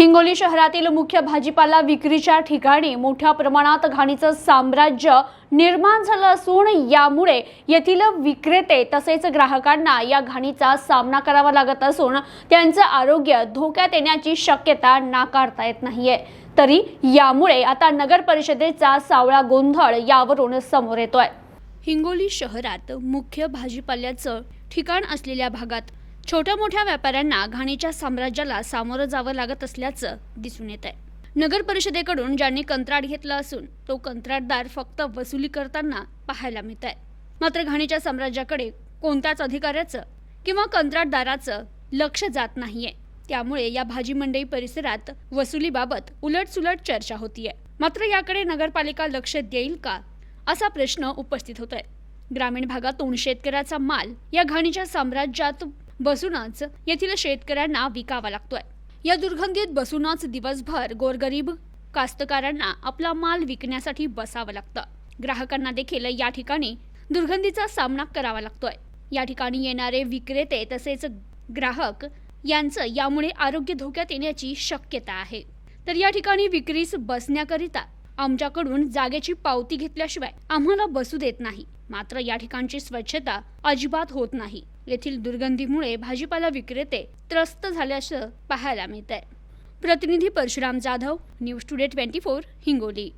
हिंगोली शहरातील मुख्य भाजीपाला विक्रीच्या ठिकाणी मोठ्या प्रमाणात घाणीचं साम्राज्य निर्माण झालं असून यामुळे येथील विक्रेते तसेच ग्राहकांना या घाणीचा सामना करावा लागत असून त्यांचं आरोग्य धोक्यात येण्याची शक्यता नाकारता येत नाहीये. तरी यामुळे आता नगर परिषदेचा सावळा गोंधळ यावरून समोर येतोय. हिंगोली शहरात मुख्य भाजीपाल्याचं ठिकाण असलेल्या भागात छोट्या मोठ्या व्यापाऱ्यांना घाणीच्या साम्राज्याला सामोरं जावं लागत असल्याचं दिसून येत आहे. नगर परिषदेकडून ज्यांनी कंत्राट घेतलं असून तो कंत्राटदार फक्त वसुली करताना पाहायला मिळत आहे. मात्र घाणीच्या साम्राज्याकडे कोणत्याच अधिकाऱ्याचं किंवा कंत्राटदाराचं लक्ष जात नाहीये. त्यामुळे या भाजी मंडई परिसरात वसुलीबाबत उलटसुलट चर्चा होतीये. मात्र याकडे नगरपालिका लक्ष देईल का असा प्रश्न उपस्थित होतोय. ग्रामीण भागातून शेतकऱ्याचा माल या घाणीच्या साम्राज्यात बसूनच येथील शेतकऱ्यांना विकावा लागतोय. या दुर्गंधीत बसूनच दिवसभर गोरगरीब कास्तकारांना आपला माल विकण्यासाठी बसावं लागतं. ग्राहकांना देखील या ठिकाणी दुर्गंधीचा सामना करावा लागतोय. या ठिकाणी येणारे विक्रेते तसेच ग्राहक यांचं यामुळे आरोग्य धोक्यात येण्याची शक्यता आहे. तर या ठिकाणी विक्रीस बसण्याकरिता आमच्याकडून जागेची पावती घेतल्याशिवाय आम्हाला बसू देत नाही. मात्र या ठिकाणची स्वच्छता अजिबात होत नाही. येथील दुर्गंधीमुळे भाजीपाला विक्रेते त्रस्त झाल्याचं पाहायला मिळत आहे प्रतिनिधी Parashuram Jadhav news today twenty four Hingoli.